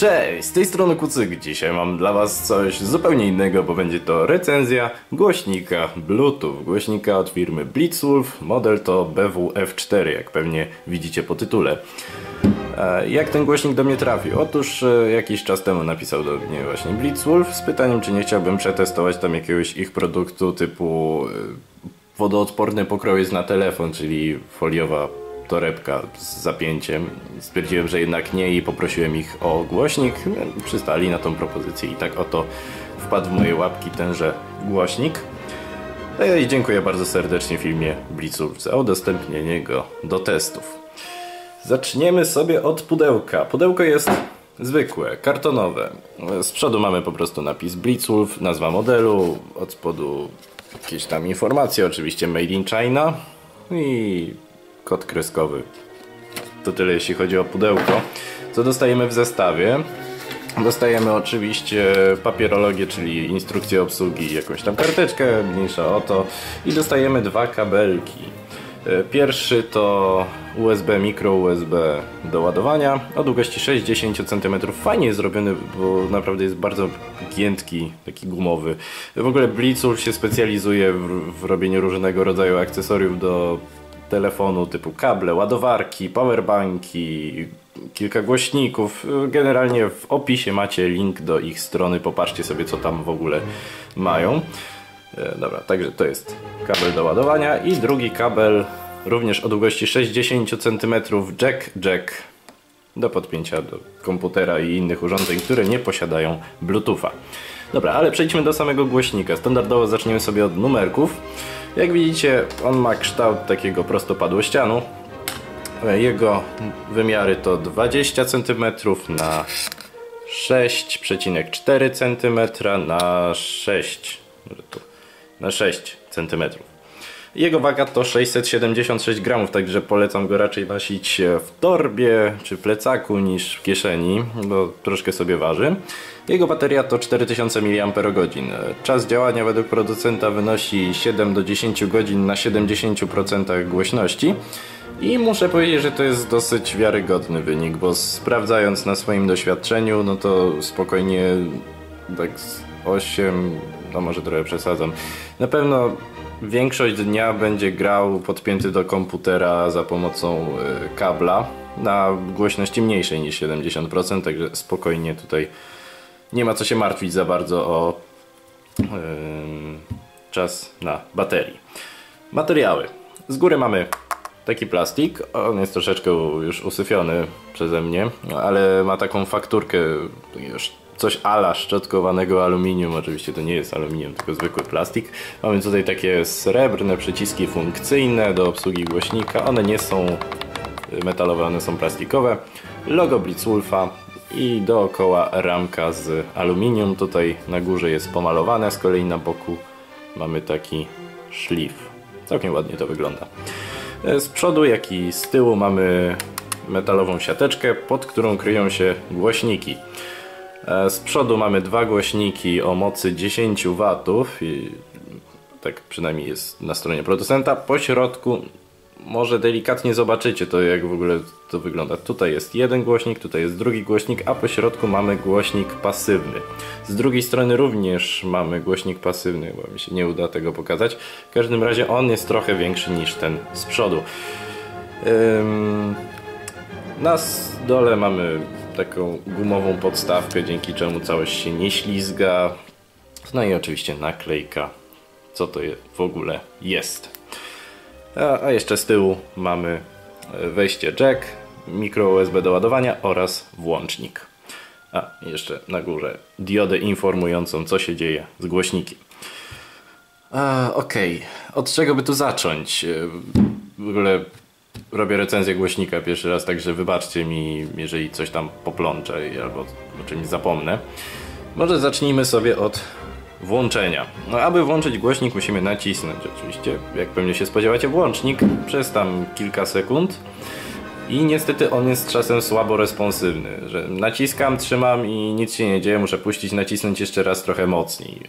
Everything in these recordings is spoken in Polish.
Cześć, z tej strony Kucyk. Dzisiaj mam dla Was coś zupełnie innego, bo będzie to recenzja głośnika Bluetooth. Głośnika od firmy Blitzwolf. Model to BWF4, jak pewnie widzicie po tytule. E, Jak ten głośnik do mnie trafił? Otóż e, jakiś czas temu napisał do mnie właśnie Blitzwolf z pytaniem, czy nie chciałbym przetestować tam jakiegoś ich produktu typu e, wodoodporny pokrowiec na telefon, czyli foliowa torebka z zapięciem. Stwierdziłem, że jednak nie i poprosiłem ich o głośnik. Przystali na tą propozycję i tak oto wpadł w moje łapki tenże głośnik. No I dziękuję bardzo serdecznie filmie Blitzwolf za udostępnienie go do testów. Zaczniemy sobie od pudełka. Pudełko jest zwykłe, kartonowe. Z przodu mamy po prostu napis Blitzwolf, nazwa modelu, od spodu jakieś tam informacje, oczywiście Made in China i kod kreskowy. To tyle jeśli chodzi o pudełko. Co dostajemy w zestawie? Dostajemy oczywiście papierologię, czyli instrukcję obsługi, jakąś tam karteczkę, mniejsza o to i dostajemy dwa kabelki. E, Pierwszy to USB, micro USB do ładowania o długości 60 cm. Fajnie jest zrobiony, bo naprawdę jest bardzo giętki, taki gumowy. W ogóle Blitzwolf się specjalizuje w, w robieniu różnego rodzaju akcesoriów do telefonu typu kable, ładowarki, powerbanki, kilka głośników. Generalnie w opisie macie link do ich strony, popatrzcie sobie co tam w ogóle mają. E, Dobra, także to jest kabel do ładowania i drugi kabel również o długości 60 cm jack jack do podpięcia do komputera i innych urządzeń, które nie posiadają Bluetootha. Dobra, ale przejdźmy do samego głośnika. Standardowo zaczniemy sobie od numerków. Jak widzicie, on ma kształt takiego prostopadłościanu. Jego wymiary to 20 cm na 6,4 cm na 6 może tu, na 6 cm. Jego waga to 676 gramów, także polecam go raczej nosić w torbie czy plecaku niż w kieszeni, bo troszkę sobie waży. Jego bateria to 4000 mAh. Czas działania według producenta wynosi 7 do 10 godzin na 70% głośności. I muszę powiedzieć, że to jest dosyć wiarygodny wynik, bo sprawdzając na swoim doświadczeniu, no to spokojnie tak z 8, no może trochę przesadzam. Na pewno większość dnia będzie grał podpięty do komputera za pomocą y, kabla na głośności mniejszej niż 70%, także spokojnie tutaj nie ma co się martwić za bardzo o ym, czas na baterii. Materiały. Z góry mamy taki plastik, on jest troszeczkę już usyfiony przeze mnie, ale ma taką fakturkę już coś ala szczotkowanego aluminium, oczywiście to nie jest aluminium, tylko zwykły plastik. Mamy tutaj takie srebrne przyciski funkcyjne do obsługi głośnika, one nie są metalowe, one są plastikowe. Logo Blitzwolfa i dookoła ramka z aluminium, tutaj na górze jest pomalowane, z kolei na boku mamy taki szlif. Całkiem ładnie to wygląda. Z przodu, jak i z tyłu mamy metalową siateczkę, pod którą kryją się głośniki. Z przodu mamy dwa głośniki o mocy 10 W tak przynajmniej jest na stronie producenta. Po środku może delikatnie zobaczycie to jak w ogóle to wygląda. Tutaj jest jeden głośnik, tutaj jest drugi głośnik, a po środku mamy głośnik pasywny. Z drugiej strony również mamy głośnik pasywny, bo mi się nie uda tego pokazać. W każdym razie on jest trochę większy niż ten z przodu. Na dole mamy taką gumową podstawkę, dzięki czemu całość się nie ślizga. No i oczywiście naklejka, co to w ogóle jest. A, a jeszcze z tyłu mamy wejście jack, mikro USB do ładowania oraz włącznik. A, jeszcze na górze diodę informującą co się dzieje z głośnikiem. Okej, okay. od czego by tu zacząć? W ogóle robię recenzję głośnika pierwszy raz, także wybaczcie mi, jeżeli coś tam poplączę albo o czymś zapomnę. Może zacznijmy sobie od włączenia. No, aby włączyć głośnik musimy nacisnąć oczywiście, jak pewnie się spodziewacie, włącznik przez tam kilka sekund i niestety on jest czasem słabo responsywny, że naciskam, trzymam i nic się nie dzieje, muszę puścić, nacisnąć jeszcze raz trochę mocniej.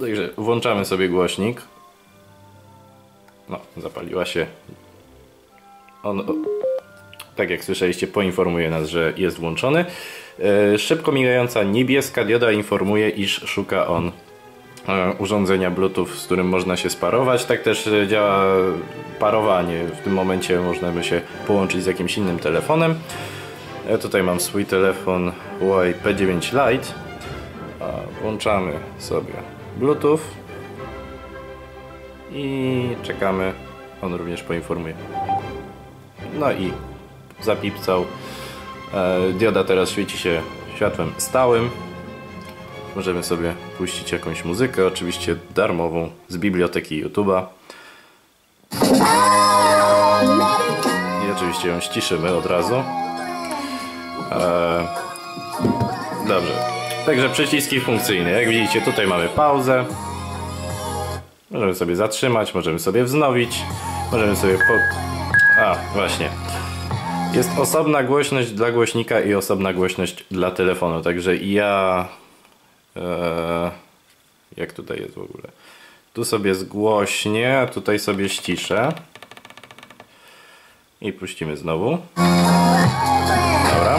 Także włączamy sobie głośnik. No, zapaliła się. On tak jak słyszeliście, poinformuje nas, że jest włączony. E, szybko migająca niebieska dioda informuje, iż szuka on e, urządzenia Bluetooth, z którym można się sparować. Tak też e, działa parowanie. W tym momencie można by się połączyć z jakimś innym telefonem. Ja tutaj mam swój telefon Huawei P9 Lite. Włączamy sobie Bluetooth i czekamy. On również poinformuje. No i zapipcał. E, dioda teraz świeci się światłem stałym. Możemy sobie puścić jakąś muzykę, oczywiście darmową z biblioteki YouTube'a. I oczywiście ją ściszymy od razu. E, dobrze. Także przyciski funkcyjne. Jak widzicie, tutaj mamy pauzę. Możemy sobie zatrzymać, możemy sobie wznowić, możemy sobie po... A, właśnie. Jest osobna głośność dla głośnika i osobna głośność dla telefonu, także ja... E, jak tutaj jest w ogóle? Tu sobie zgłośnie, a tutaj sobie ściszę. I puścimy znowu. Dobra.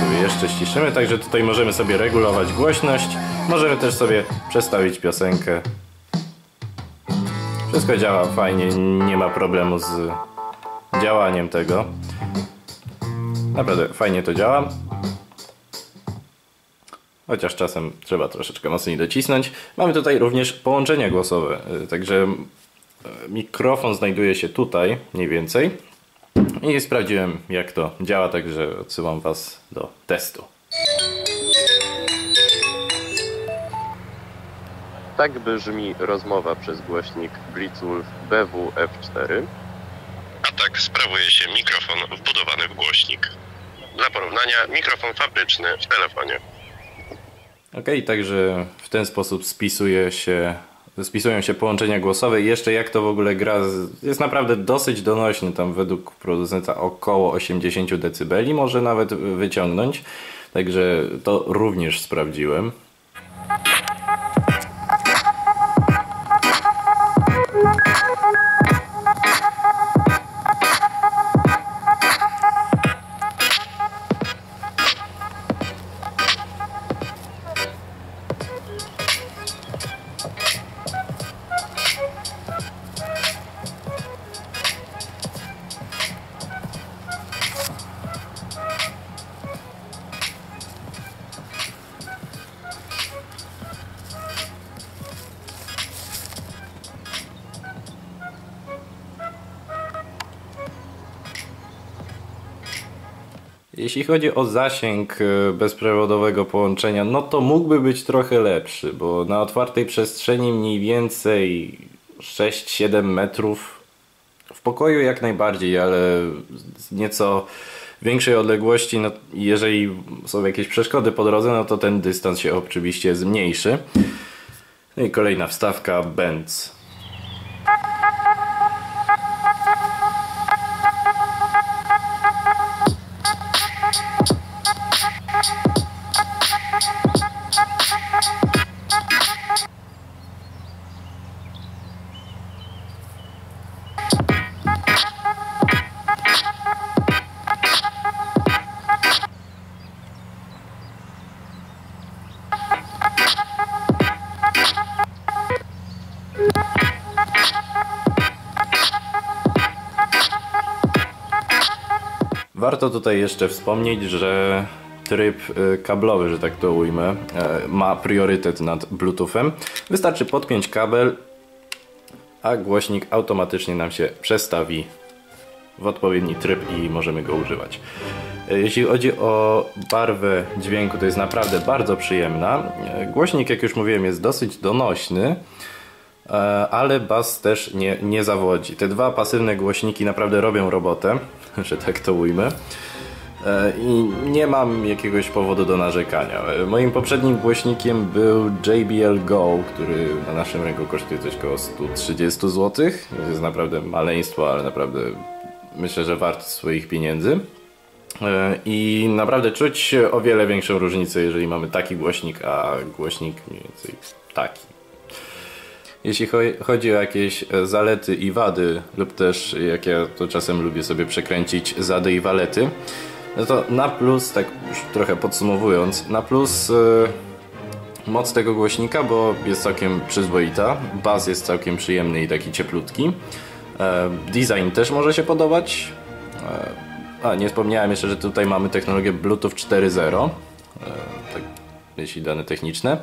Sobie jeszcze ściszymy, także tutaj możemy sobie regulować głośność. Możemy też sobie przestawić piosenkę. Wszystko działa fajnie, nie ma problemu z działaniem tego. Naprawdę fajnie to działa. Chociaż czasem trzeba troszeczkę mocniej docisnąć. Mamy tutaj również połączenia głosowe, y, także y, mikrofon znajduje się tutaj mniej więcej. I sprawdziłem jak to działa, także odsyłam Was do testu. Tak brzmi rozmowa przez głośnik Blitzwolf BW-F4. A tak sprawuje się mikrofon wbudowany w głośnik. Dla porównania, mikrofon fabryczny w telefonie. Ok, także w ten sposób spisuje się, spisują się połączenia głosowe jeszcze jak to w ogóle gra, jest naprawdę dosyć donośny, tam według producenta około 80 dB może nawet wyciągnąć, także to również sprawdziłem. Jeśli chodzi o zasięg e, bezprzewodowego połączenia, no to mógłby być trochę lepszy, bo na otwartej przestrzeni mniej więcej 6-7 metrów w pokoju jak najbardziej, ale z nieco większej odległości, no, jeżeli są jakieś przeszkody po drodze, no to ten dystans się oczywiście zmniejszy. No i kolejna wstawka Benz Warto tutaj jeszcze wspomnieć, że tryb y, kablowy, że tak to ujmę, e, ma priorytet nad Bluetoothem. Wystarczy podpiąć kabel, a głośnik automatycznie nam się przestawi w odpowiedni tryb i możemy go używać. E, jeśli chodzi o barwę dźwięku, to jest naprawdę bardzo przyjemna. Głośnik, jak już mówiłem, jest dosyć donośny, ale bas też nie, nie zawodzi. Te dwa pasywne głośniki naprawdę robią robotę. że tak to ujmę. E, I nie mam jakiegoś powodu do narzekania. E, moim poprzednim głośnikiem był JBL Go, który na naszym rynku kosztuje coś około 130 zł. Jest naprawdę maleństwo, ale naprawdę myślę, że wart swoich pieniędzy. E, I naprawdę czuć o wiele większą różnicę, jeżeli mamy taki głośnik, a głośnik mniej więcej taki. Jeśli cho- chodzi o jakieś e, zalety i wady, lub też jak ja to czasem lubię sobie przekręcić zady i walety, no to na plus, tak już trochę podsumowując, na plus e, moc tego głośnika, bo jest całkiem przyzwoita, bas jest całkiem przyjemny i taki cieplutki. E, Design też może się podobać. E, A, nie wspomniałem jeszcze, że tutaj mamy technologię Bluetooth 4.0, e, tak, jeśli dane techniczne.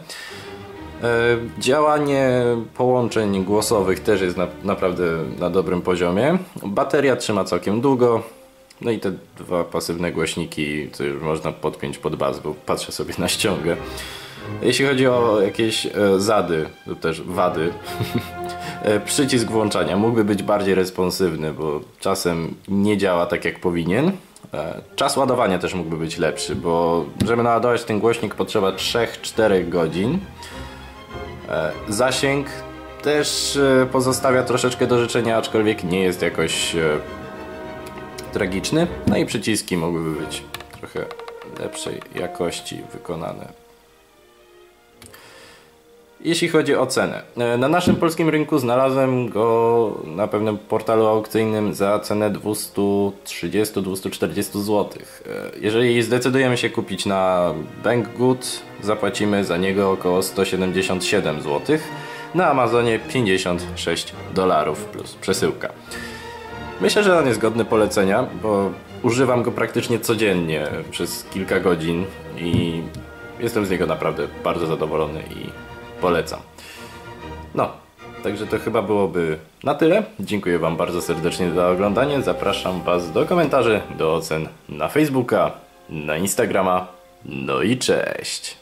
E, Działanie połączeń głosowych też jest na, naprawdę na dobrym poziomie. Bateria trzyma całkiem długo. No i te dwa pasywne głośniki, to już można podpiąć pod bas, bo patrzę sobie na ściągę. Jeśli chodzi o jakieś e, zady lub też wady, e, przycisk włączania mógłby być bardziej responsywny, bo czasem nie działa tak jak powinien. Czas ładowania też mógłby być lepszy, bo żeby naładować ten głośnik potrzeba 3-4 godzin. E, Zasięg też e, pozostawia troszeczkę do życzenia, aczkolwiek nie jest jakoś e, tragiczny. No i przyciski mogłyby być trochę lepszej jakości wykonane. Jeśli chodzi o cenę. e, Na naszym polskim rynku znalazłem go na pewnym portalu aukcyjnym za cenę 230-240 zł. E, Jeżeli zdecydujemy się kupić na Banggood, zapłacimy za niego około 177 zł. Na Amazonie 56 dolarów plus przesyłka. Myślę, że on jest godny polecenia, bo używam go praktycznie codziennie przez kilka godzin i jestem z niego naprawdę bardzo zadowolony i polecam. No, także to chyba byłoby na tyle. Dziękuję Wam bardzo serdecznie za oglądanie. Zapraszam Was do komentarzy, do ocen na Facebooka, na Instagrama. No i cześć!